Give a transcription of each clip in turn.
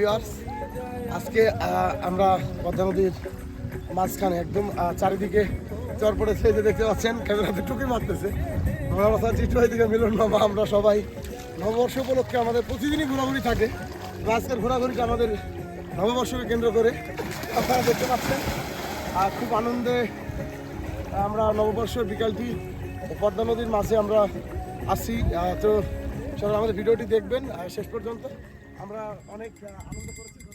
Viewers আজকে আমরা পদ্মা নদীর মাঝখানে একদম চারিদিকে চর পড়েছে যে দেখতে পাচ্ছেন ক্যামেরাতে টুকি মারতেছে। আমরা বাসার চিত্র মিলন মামা আমরা সবাই নববর্ষ উপলক্ষে আমাদের প্রতিদিনই ঘোরাঘুরি থাকে। আজকের ঘোরাঘুরিটা আমাদের নববর্ষকে কেন্দ্র করে আপনারা দেখতে পাচ্ছেন। আর খুব আনন্দে আমরা নববর্ষের বিকালটি পদ্মা নদীর মাঝে আমরা আসি। তো সবাই আমাদের ভিডিওটি দেখবেন শেষ পর্যন্ত আমরা অনেক আনন্দ করেছি।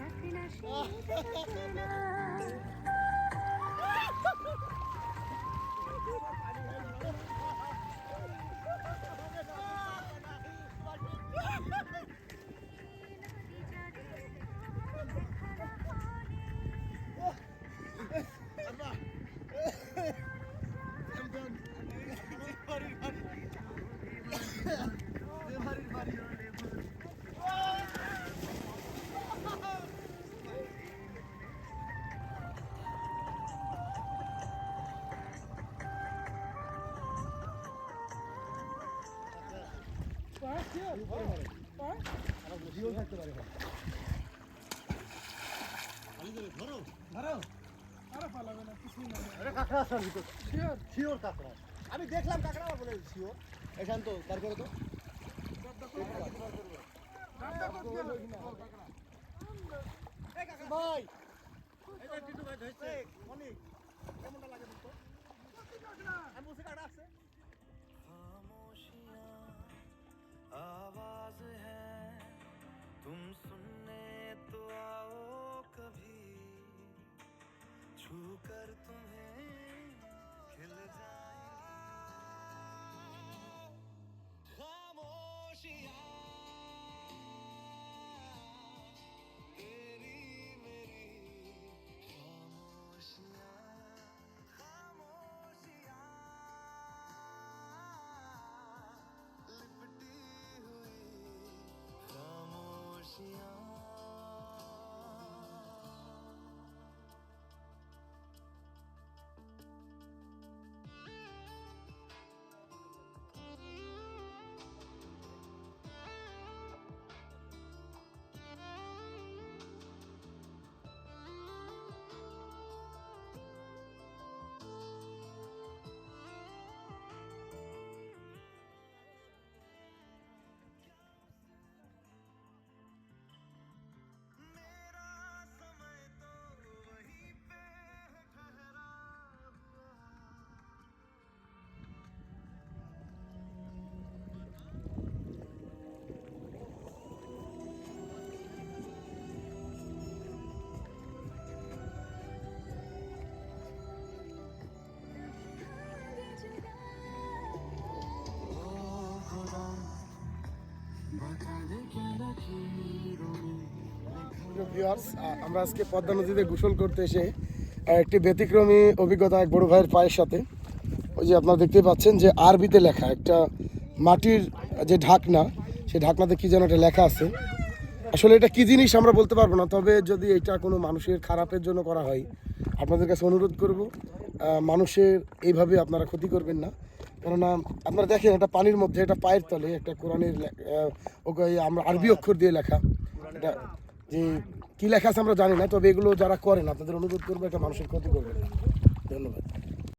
থাকে না সে থাকে না। কাঁকড়া শিওর কাঁকড়া আমি দেখলাম কাঁকড়া বলে শিওর এখান তো তারপরে তো। ভাই কেমনটা লাগে আমি বসে আসছে আমরা আজকে পদ্মা নদীতে গোসল করতে এসে একটি ব্যতিক্রমী অভিজ্ঞতা এক বড় ভাইয়ের পায়ের সাথে। ওই যে আপনারা দেখতে পাচ্ছেন যে আরবিতে লেখা, একটা মাটির যে ঢাকনা সেই ঢাকনাতে কি যেন একটা লেখা আছে। আসলে এটা কি জিনিস আমরা বলতে পারব না, তবে যদি এটা কোনো মানুষের খারাপের জন্য করা হয়, আপনাদের কাছে অনুরোধ করব মানুষের এইভাবে আপনারা ক্ষতি করবেন না। কেননা আপনারা দেখেন এটা পানির মধ্যে, এটা পায়ের তলে, একটা কোরআনের ওকে আমরা আরবি অক্ষর দিয়ে লেখা। এটা যে কী লেখা আছে আমরা জানি না, তবে এগুলো যারা করেন, আপনাদের অনুরোধ করব এটা মানুষের ক্ষতি করবে ধন্যবাদ।